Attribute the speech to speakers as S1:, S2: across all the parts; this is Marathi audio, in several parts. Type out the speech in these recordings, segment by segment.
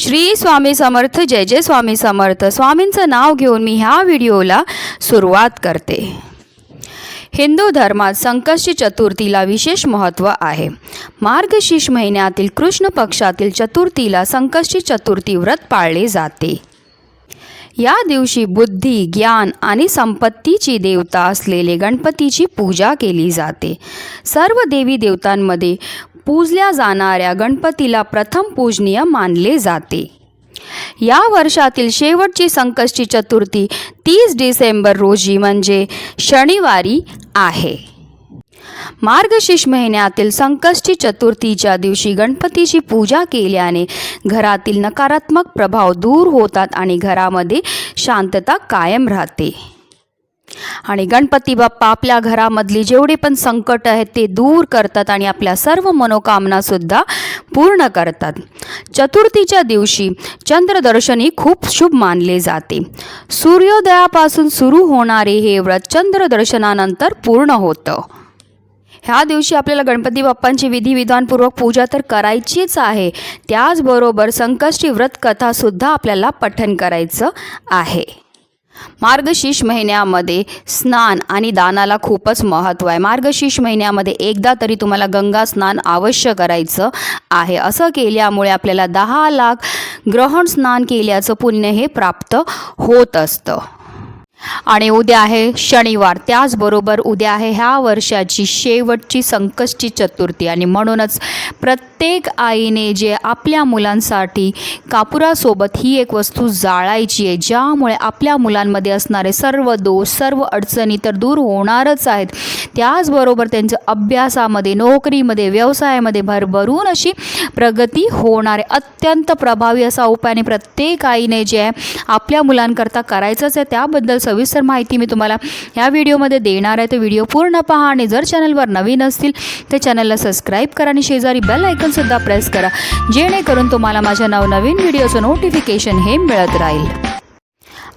S1: श्री स्वामी समर्थ जय जय स्वामी समर्थ. स्वामींचं नाव घेऊन मी ह्या व्हिडिओला सुरुवात करते. हिंदू धर्मात संकष्टी चतुर्थीला विशेष महत्त्व आहे. मार्गशीर्ष महिन्यातील कृष्ण पक्षातील चतुर्थीला संकष्टी चतुर्थी व्रत पाळले जाते. या दिवशी बुद्धी ज्ञान आणि संपत्तीची देवता असलेले गणपतीची पूजा केली जाते. सर्व देवी देवतांमध्ये पूजल्या जाणाऱ्या गणपतीला प्रथम पूजनीय मानले जाते. या वर्षातील शेवटची संकष्टी चतुर्थी तीस डिसेंबर रोजी म्हणजे शनिवारी आहे. मार्गशीर्ष महिन्यातील संकष्टी चतुर्थीच्या दिवशी गणपतीची पूजा केल्याने घरातील नकारात्मक प्रभाव दूर होतात आणि घरामध्ये शांतता कायम राहते. आणि गणपती बाप्पा आपल्या घरामधली जेवढे पण संकट आहेत ते दूर करतात आणि आपल्या सर्व मनोकामनासुद्धा पूर्ण करतात. चतुर्थीच्या दिवशी चंद्रदर्शनी खूप शुभ मानले जाते. सूर्योदयापासून सुरू होणारे हे व्रत चंद्रदर्शनानंतर पूर्ण होतं. ह्या दिवशी आपल्याला गणपती बाप्पांची विधिविधानपूर्वक पूजा तर करायचीच आहे. त्याचबरोबर संकष्टी व्रत कथासुद्धा आपल्याला पठन करायचं आहे. मार्गशीर्ष महिन्यामध्ये स्नान आणि दानाला खूपच महत्त्व आहे. मार्गशीर्ष महिन्यामध्ये एकदा तरी तुम्हाला गंगा स्नान अवश्य करायचं आहे. असं केल्यामुळे आपल्याला दहा लाख ग्रहण स्नान केल्याचं पुण्य हे प्राप्त होत असतं. आणि उद्या आहे शनिवार. त्याचबरोबर उद्या आहे ह्या वर्षाची शेवटची संकष्टी चतुर्थी. आणि म्हणूनच प्रत्येक आईने जे आपल्या मुलांसाठी कापुरासोबत ही एक वस्तू जाळायची आहे ज्यामुळे आपल्या मुलांमध्ये असणारे सर्व दोष सर्व अडचणी तर दूर होणारच आहेत. त्याचबरोबर त्यांचं अभ्यासामध्ये नोकरीमध्ये व्यवसायामध्ये भरभरून अशी प्रगती होणार आहे. अत्यंत प्रभावी असा उपाय आणि प्रत्येक आईने जे आहे आपल्या मुलांकरता करायचंच आहे त्याबद्दल सविस्तर माहिती मी तुम्हाला या व्हिडिओमध्ये देणार आहे. तो व्हिडिओ पूर्ण पहा आणि जर चॅनलवर नवीन असतील तर चॅनलला सबस्क्राईब करा आणि शेजारी बेल आयकनसुद्धा प्रेस करा जेणेकरून तुम्हाला माझ्या नवनवीन व्हिडिओचं नोटिफिकेशन हे मिळत राहील.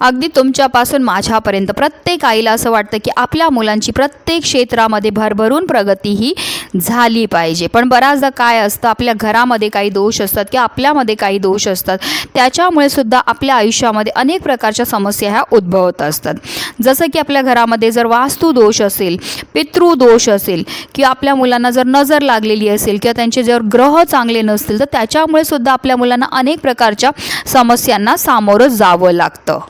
S1: अगदी तुमच्यापासून माझ्यापर्यंत प्रत्येक आईला असं वाटतं की आपल्या मुलांची प्रत्येक क्षेत्रामध्ये भरभरून प्रगती ही झाली पाहिजे. पण बऱ्याचदा काय असतं आपल्या घरामध्ये काही दोष असतात किंवा आपल्यामध्ये काही दोष असतात त्याच्यामुळे सुद्धा आपल्या आयुष्यामध्ये अनेक प्रकारच्या समस्या ह्या उद्भवत असतात. जसं की आपल्या घरामध्ये जर वास्तू दोष असेल पितृदोष असेल किंवा आपल्या मुलांना जर नजर लागलेली असेल किंवा त्यांचे जर ग्रह चांगले नसतील तर त्याच्यामुळे सुद्धा आपल्या मुलांना अनेक प्रकारच्या समस्यांना सामोरं जावं लागतं.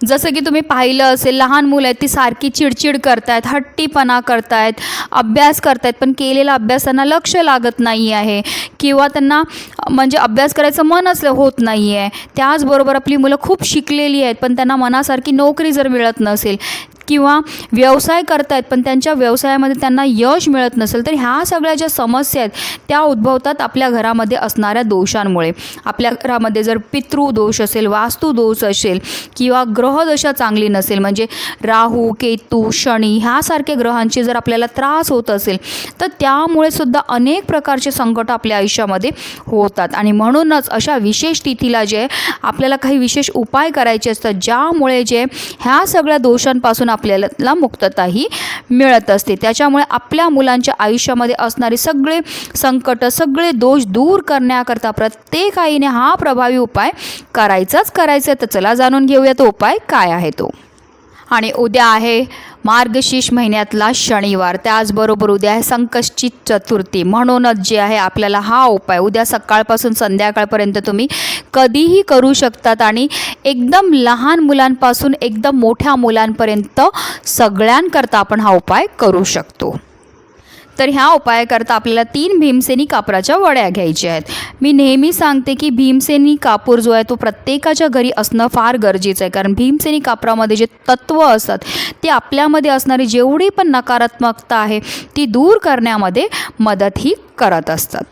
S1: जसं की तुम्ही पाहिलं असेल लहान मुलं आहेत ती सारखी चिडचिड करतायत हट्टीपणा करतायत अभ्यास करतायत पण केलेला अभ्यास त्यांना लक्ष लागत नाही आहे. किंवा त्यांना म्हणजे अभ्यास करायचं मन असलं होत नाही आहे त्याचबरोबर आपली मुलं खूप शिकलेली आहेत पण त्यांना मनासारखी नोकरी जर मिळत नसेल किंवा व्यवसाय करतायत पण त्यांच्या व्यवसायामध्ये त्यांना यश मिळत नसेल तर ह्या सगळ्या ज्या समस्या आहेत त्या उद्भवतात आपल्या घरामध्ये असणाऱ्या दोषांमुळे. आपल्या घरामध्ये जर पितृदोष असेल वास्तुदोष असेल किंवा ग्रहदशा चांगली नसेल म्हणजे राहू केतू शनी ह्यासारख्या ग्रहांचे जर आपल्याला त्रास होत असेल तर त्यामुळे सुद्धा अनेक प्रकारचे संकट आपल्या आयुष्यामध्ये होतात. आणि म्हणूनच अशा विशेष तिथीला जे आपल्याला काही विशेष उपाय करायचे असतात ज्यामुळे जे ह्या सगळ्या दोषांपासून आपल्याला मुक्तताही मिळत असते. त्याच्यामुळे आपल्या मुलांच्या आयुष्यामध्ये असणारे सगळे संकट सगळे दोष दूर करण्याकरता प्रत्येक आईने हा प्रभावी उपाय करायचाच करायचा आहे. तर चला जाणून घेऊया तो उपाय काय आहे तो. आणि उद्या आहे मार्गशीर्ष महिन्यातला शनिवार. त्याचबरोबर उद्या आहे संकष्टी चतुर्थी. म्हणूनच जे आहे आपल्याला हा उपाय उद्या सकाळपासून संध्याकाळपर्यंत तुम्ही कधीही करू शकतात आणि एकदम लहान मुलांपासून एकदम मोठ्या मुलांपर्यंत सगळ्यांकरता आपण हा उपाय करू शकतो. तर ह्या उपायाकरता आपल्याला तीन भीमसेनी कापराच्या वड्या घ्यायच्या आहेत. मी नेहमी सांगते की भीमसेनी कापूर जो आहे तो प्रत्येकाच्या घरी असणं फार गरजेचं आहे. कारण भीमसेनी कापरामध्ये जे तत्त्व असतात ते आपल्यामध्ये असणारी जेवढी पण नकारात्मकता आहे ती दूर करण्यामध्ये मदतही करत असतात.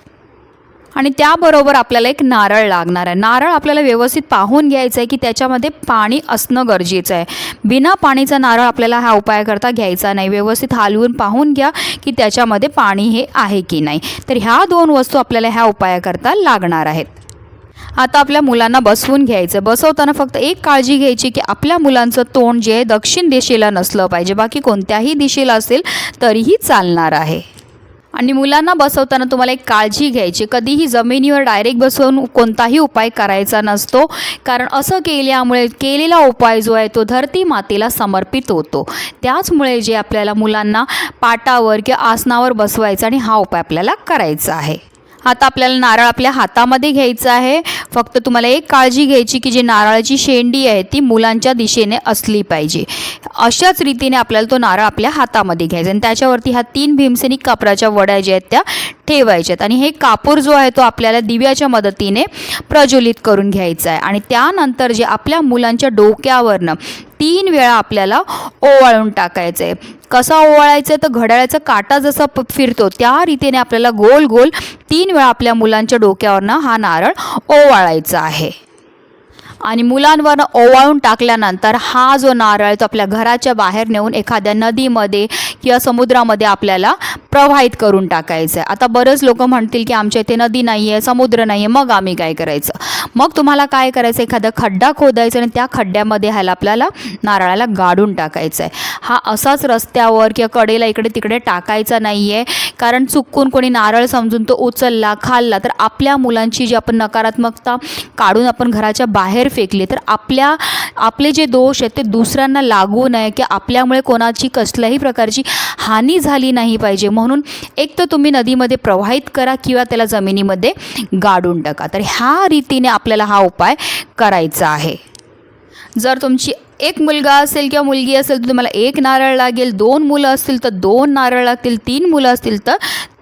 S1: आणि त्याबरोबर आपल्याला एक नारळ लागणार आहे. नारळ आपल्याला व्यवस्थित पाहून घ्यायचं आहे की त्याच्यामध्ये पाणी असणं गरजेचं आहे. बिना पाणीचा नारळ आपल्याला हा उपायाकरता घ्यायचा नाही. व्यवस्थित हालवून पाहून घ्या की त्याच्यामध्ये पाणी हे आहे की नाही. तर ह्या दोन वस्तू आपल्याला ह्या उपायाकरता लागणार आहेत. आता आपल्या मुलांना बसवून घ्यायचं. बसवताना फक्त एक काळजी घ्यायची की आपल्या मुलांचं तोंड जे आहे दक्षिण दिशेला नसलं पाहिजे. बाकी कोणत्याही दिशेला असेल तरीही चालणार आहे. आणि मुलांना बसवताना तुम्हाला एक काळजी घ्यायची. कधीही जमिनीवर डायरेक्ट बसवून कोणताही उपाय करायचा नसतो. कारण असं केल्यामुळे केलेला उपाय जो आहे तो धरती मातेला समर्पित होतो. त्याचमुळे जे आपल्याला मुलांना पाटावर किंवा आसनावर बसवायचं आणि हा उपाय आपल्याला करायचा आहे. आता आपल्याला नारळ आपल्या हातामध्ये घ्यायचं आहे. फक्त तुम्हाला एक काळजी घ्यायची की जी नारळाची शेंडी आहे ती मुलांच्या दिशेने असली पाहिजे. अशाच रीतीने आपल्याला तो नारळ आपल्या हातामध्ये घ्यायचा आणि त्याच्यावरती ह्या तीन भीमसेनी कापराच्या वड्या ज्या आहेत त्या ठेवायच्यात आणि हे कापूर जो आहे तो आपल्याला दिव्याच्या मदतीने प्रज्वलित करून घ्यायचा आहे. आणि त्यानंतर जे आपल्या मुलांच्या डोक्यावरनं तीन वेळा आपल्याला ओवाळून टाकायचं आहे. कसा ओवाळायचं? आहे तर घड्याळाचा काटा जसा प फिरतो त्या रीतीने आपल्याला गोल गोल तीन वेळा आपल्या मुलांच्या डोक्यावरनं हा नारळ ओवाळायचा आहे. आणि मुलांवरनं ओवाळून टाकल्यानंतर हा जो नारळ तो आपल्या घराच्या बाहेर नेऊन एखाद्या नदीमध्ये किंवा समुद्रामध्ये आपल्याला प्रवाहित करून टाकायचं आहे आता बरेच लोक म्हणतील की आमच्या इथे नदी नाही आहे समुद्र नाही आहे मग आम्ही काय करायचं? मग तुम्हाला काय करायचं? एखादा खड्डा खोदायचा आणि त्या खड्ड्यामध्ये ह्याला आपल्याला नारळाला गाडून टाकायचं आहे हा असाच रस्त्यावर किंवा कडेला इकडे तिकडे टाकायचा नाही आहे कारण चुकून कोणी नारळ समजून तो उचलला खाल्ला तर आपल्या मुलांची जी आपण नकारात्मकता काढून आपण घराच्या बाहेर फेकली तर आपल्या आपले जे दोष आहेत ते दुसऱ्यांना लागू नये की आपल्यामुळे कोणाची कसल्याही प्रकारची हानी झाली नाही पाहिजे. म्हणून एक तर तुम्ही नदीमध्ये प्रवाहित करा किंवा त्याला जमिनीमध्ये गाडून टाका. तर ह्या रीतीने आपल्याला हा उपाय करायचा आहे. जर तुमची एक मुलगा असेल किंवा मुलगी असेल तर तुम्हाला एक नारळ लागेल दोन मुलं असतील तर दोन नारळ लागतील तीन मुलं असतील तर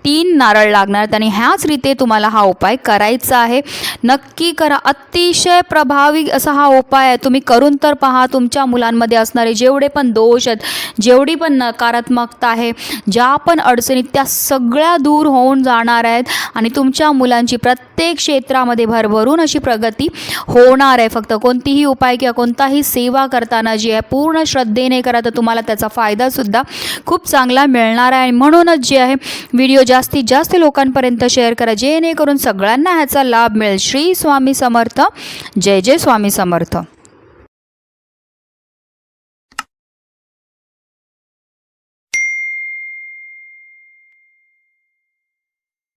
S1: तीन नारळ लागणार आणि ह्याच रीते तुम्हाला हा उपाय करायचा आहे. नक्की करा. अतिशय प्रभावी असा हा उपाय आहे. तुम्ही करून तर पहा. तुमच्या मुलांमध्ये असणारे जेवढे पण दोष आहेत जेवढी पण नकारात्मकता आहे ज्या पण अडचणी त्या सगळ्या दूर होऊन जाणार आहेत आणि तुमच्या मुलांची प्रत्येक क्षेत्रामध्ये भरभरून अशी प्रगती होणार आहे. फक्त कोणतीही उपाय किंवा कोणताही सेवा करताना जी आहे पूर्ण श्रद्धेने करा तर तुम्हाला त्याचा फायदासुद्धा खूप चांगला मिळणार आहे. आणि म्हणूनच जे आहे व्हिडिओ जास्तीत जास्त लोकांपर्यंत शेअर करा. जेणेकरून सगळ्यांना ह्याचा लाभ मिळेल. श्री स्वामी समर्थ. जय जय स्वामी समर्थ.